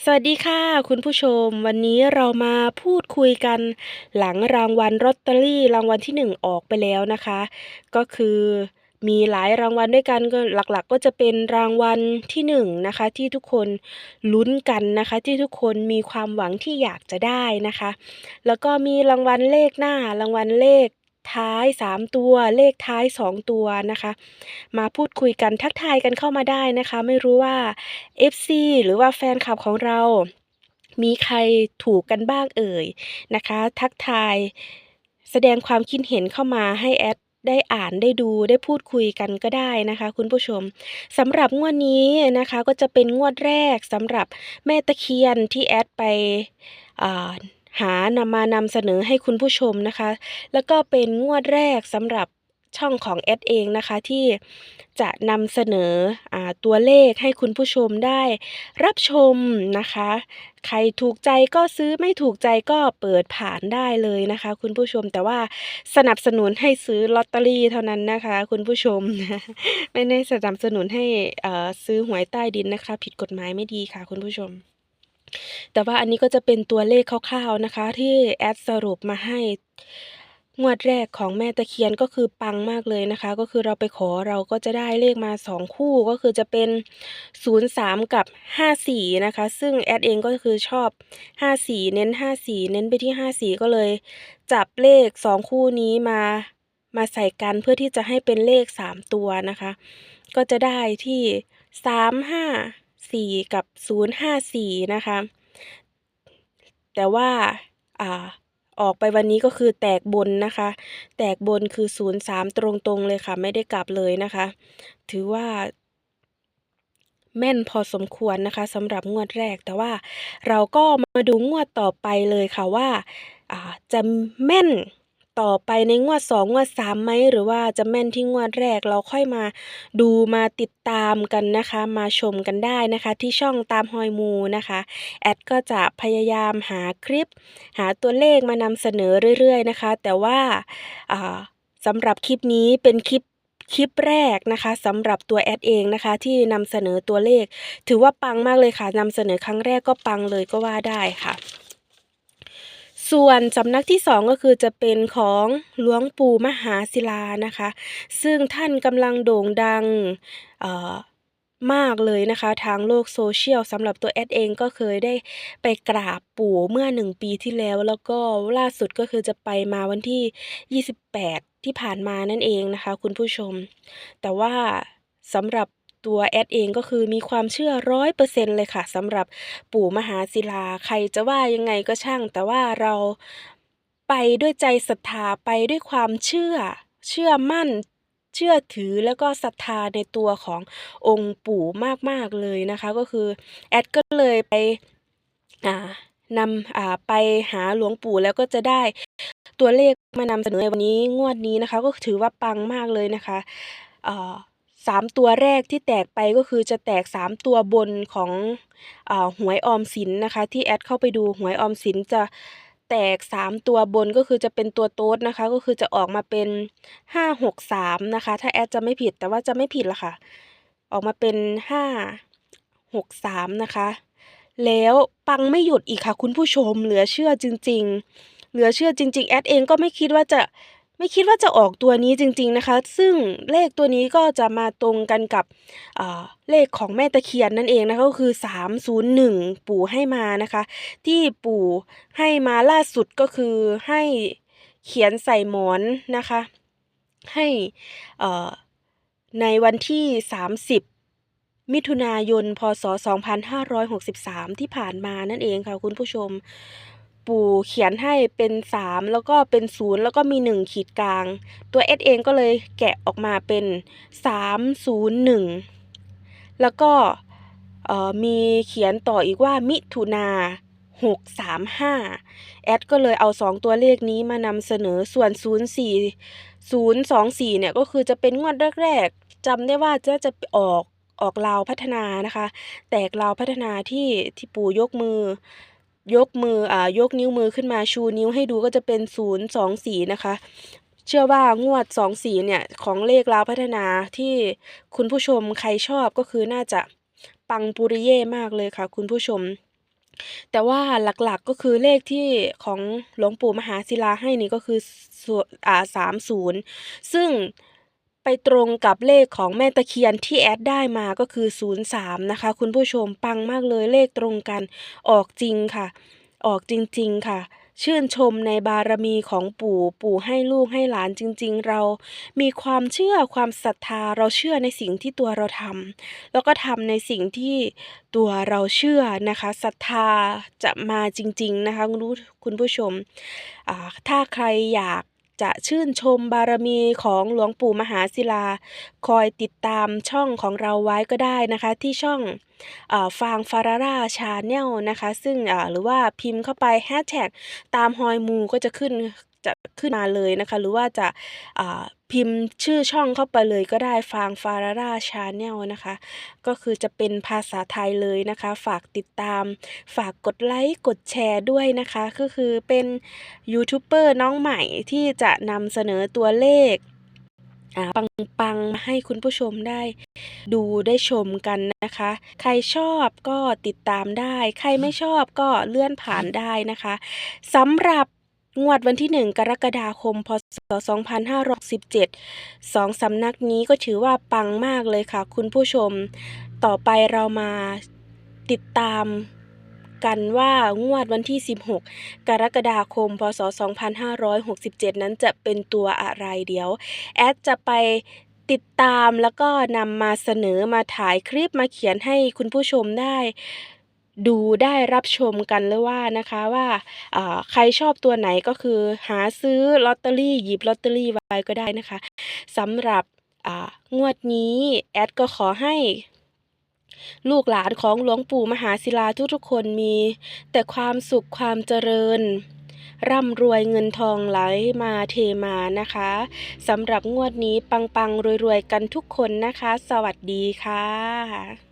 สวัสดีค่ะ คุณผู้ชม วันนี้เรามาพูดคุยกัน หลังรางวัลลอตเตอรี่รางวัลที่หนึ่งออกไปแล้วนะคะ ก็คือมีหลายรางวัลด้วยกันก็หลักๆ ก็จะเป็นรางวัลที่หนึ่งนะคะ ที่ทุกคนลุ้นกันนะคะ ที่ทุกคนมีความหวังที่อยากจะได้นะคะ แล้วก็มีรางวัลเลขหน้ารางวัลเลข ท้าย 3 ตัว เลขท้าย 2 ตัวนะคะ มาพูดคุยกันทักทายกันเข้ามาได้นะคะ ไม่รู้ว่า FC หรือว่าแฟนคลับของเรา มีใครถูกกันบ้างเอ่ยนะคะ ทักทายแสดงความคิดเห็นเข้ามาให้แอดได้อ่านได้ดูได้พูดคุยกันก็ได้นะคะ คุณผู้ชมสำหรับงวดนี้นะคะก็จะเป็นงวดแรกสำหรับแม่ตะเคียนที่แอดไปอ่า หานำมานำเสนอให้คุณผู้ชมนะคะ แล้วก็เป็นงวดแรกสำหรับช่องของแอดเองนะคะที่จะนำเสนออตัวเลขให้คุณผู้ชมได้รับชมนะคะ ใครถูกใจก็ซื้อไม่ถูกใจก็เปิดผ่านได้เลยนะคะ คุณผู้ชมแต่ว่าสนับสนุนให้ซื้อลอตเตอรี่เท่านั้นนะคะ คุณผู้ชม ไม่ได้สนับสนุนให้ซื้อหวยใต้ดินนะคะ ผิดกฎหมายไม่ดีค่ะ คุณผู้ชม แต่ว่าอันนี้ก็จะเป็นตัวเลขคร่าวๆนะคะ ที่แอดสรุปมาให้งวดแรกของแม่ตะเคียนก็คือปังมากเลยนะคะ ก็คือเราไปขอเราก็จะได้เลขมา 2 คู่ก็คือจะเป็น 03 กับ 54 นะคะ ซึ่งแอดเองก็คือชอบ 54 เน้น 54 เน้นไปที่ 54 ก็เลย จับเลข 2 คู่นี้มามาใส่กันเพื่อที่จะให้เป็นเลข 3 ตัวนะคะ ก็จะได้ที่ 35 354กับ 054 นะคะ แต่ว่าอ่าออกไปวันนี้ก็คือแตกบนนะคะ แตกบนคือ 03 ตรงๆเลยค่ะ ไม่ได้กลับเลยนะคะ ถือว่า แม่นพอสมควรนะคะสำหรับงวดแรก แต่ว่าเราก็มาดูงวดต่อไปเลยค่ะว่าอ่าจะแม่น ต่อไปในงวด2งงวด3ไหมหรือว่าจะแม่นที่งวดแรกเราค่อยมาดูมาติดตามกันนะคะ มาชมกันได้นะคะ ที่ช่องตามหอยมูนะคะแอดก็จะพยายามหาคลิป หาตัวเลขมานำเสนอเรื่อย ๆ นะคะ แต่ว่าสำหรับคลิปนี้เป็นคลิปคลิปแรกนะคะสำหรับตัวแอดเองนะคะ ที่นำเสนอตัวเลข ถือว่าปังมากเลยค่ะนำเสนอครั้งแรกก็ปังเลยก็ว่าได้ค่ะ ส่วนสำนักที่สองก็คือจะเป็นของหลวงปู่มหาศิลานะคะ ซึ่งท่านกำลังโด่งดังมากเลยนะคะ ทางโลกโซเชียลสำหรับตัวแอดเองก็เคยได้ไปกราบปู่เมื่อหนึ่งปีที่แล้ว แล้วก็ล่าสุดก็คือจะไปมาวันที่ 28 ที่ผ่านมานั่นเองนะคะ คุณผู้ชม แต่ว่าสำหรับ ตัวแอดเองก็คือมีความเชื่อร้อยเปอร์เซ็นเลยค่ะสำหรับปู่มหาศิลาใครจะว่ายังไงก็ช่าง แต่ว่าเราไปด้วยใจศรัทธาไปด้วยความเชื่อ เชื่อมั่นเชื่อถือแล้วก็ศรัทธาในตัวขององค์ปู่มาก ๆ เลยนะคะ ก็คือ แอดก็เลยไปอ่านำอ่าไปหาหลวงปู่แล้วก็จะได้ตัวเลขมานำเสนอในวันนี้งวดนี้นะคะ ก็ถือว่าปังมากเลยนะคะเอ่อ สามตัวแรกที่แตกไปก็คือจะแตกสามตัวบนของอหวยออมสินนะคะ ที่แอดเข้าไปดูหวยออมสินจะแตกสามตัวบนก็คือจะเป็นตัวโต๊ดนะคะ ก็คือจะออกมาเป็นห้าหกสามนะคะ ถ้าแอดจะไม่ผิดแต่ว่าจะไม่ผิดละค่ะ ออกมาเป็นห้าหกสามนะคะ แล้วปังไม่หยุดอีกค่ะ คุณผู้ชมเหลือเชื่อจริง ๆ เหลือเชื่อจริง ๆ แอดเองก็ไม่คิดว่าจะ ไม่คิดว่าจะออกตัวนี้จริง ๆนะคะ ซึ่งเลขตัวนี้ก็จะมาตรงกันกับเลขของแม่ตะเคียนนั่นเองนะคะก็คือ 301 ปู่ให้มานะคะ ที่ปู่ให้มาล่าสุดก็คือให้เขียนใส่หมอนนะคะ ให้ในวันที่ 30มิถุนายน พศ 2563 ที่ผ่านมานั่นเองค่ะคุณผู้ชม ปู่เขียนให้เป็น 3 แล้วก็เป็น 0 แล้วก็มี 1 ขีดกลาง ตัวเอสเองก็เลยแกะออกมาเป็น 301 แล้วก็มีเขียนต่ออีกว่ามิถุนา635 แอดก็เลยเอา 2 ตัวเลขนี้มานำเสนอส่วน 04 024 เนี่ยก็คือจะเป็นงวดแรกๆจำได้ว่าจะจะออกออกลาวพัฒนานะคะ แตกลาวพัฒนาที่ที่ปู่ยกมือ ยกมืออ่ายกนิ้วมือขึ้นมาชูนิ้วให้ดูก็จะเป็น 024 นะคะ เชื่อว่างวด 24 เนี่ย ของเลขลาวพัฒนาที่คุณผู้ชมใครชอบก็คือน่าจะปังปุริเย่มากเลยค่ะ คุณผู้ชม แต่ว่าหลักๆก็คือเลขที่ของหลวงปู่มหาศิลาให้นี่ก็คือส่วนอ่า30ซึ่ง ไปตรงกับเลขของแม่ตะเคียนที่แอดได้มาก็คือ 03 นะคะ คุณผู้ชมปังมากเลยเลขตรงกันออกจริงค่ะ ออกจริง ๆ ค่ะ ชื่นชมในบารมีของปู่ปู่ให้ลูกให้หลานจริง ๆ เรามีความเชื่อความศรัทธาเราเชื่อในสิ่งที่ตัวเราทำแล้วก็ทำในสิ่งที่ตัวเราเชื่อนะคะศรัทธาจะมาจริง ๆ นะคะคุณผู้คุณผู้ชมอ่าถ้าใครอยาก จะชื่นชมบารมีของหลวงปู่มหาศิลา คอยติดตามช่องของเราไว้ก็ได้นะคะ ที่ช่องฟางฟาราราชาแนลนะคะ ซึ่งหรือว่าพิมพ์เข้าไปแฮชแท็กตามฮอยมูก็จะขึ้น จะขึ้นมาเลยนะคะ หรือว่าจะาพิมพ์ชื่อช่องเข้าไปเลยก็ได้ฟางฟาราราชาแนลนะคะ ก็คือจะเป็นภาษาไทยเลยนะคะ ฝากติดตาม ฝากกดไลค์กดแชร์ด้วยนะคะ ก็คือเป็นยูทูบเบอร์น้องใหม่ที่จะนำเสนอตัวเลขปังๆมาให้คุณผู้ชมได้ดูได้ชมกันนะคะ ใครชอบก็ติดตามได้ ใครไม่ชอบก็เลื่อนผ่านได้นะคะสำหรับ งวดวันที่ 1 กรกฎาคม พศ 2567สองสำนักนี้ก็ถือว่าปังมากเลยค่ะ คุณผู้ชม ต่อไปเรามาติดตามกันว่างวดวันที่ 16 กรกฎาคม พศ 2567 นั้นจะเป็นตัวอะไรเดี๋ยว แอดจะไปติดตามแล้วก็นำมาเสนอมาถ่ายคลิปมาเขียนให้คุณผู้ชมได้ ดูได้รับชมกันเลยว่านะคะว่าใครชอบตัวไหนก็คือหาซื้อลอตเตอรี่หยิบลอตเตอรี่ไว้ก็ได้นะคะสำหรับงวดนี้แอดก็ขอให้ ลูกหลานของหลวงปู่มหาศิลาทุกๆคนมี แต่ความสุขความเจริญ ร่ำรวยเงินทองไหลมาเทมานะคะสำหรับงวดนี้ปังๆรวยๆกันทุกคนนะคะ สวัสดีค่ะ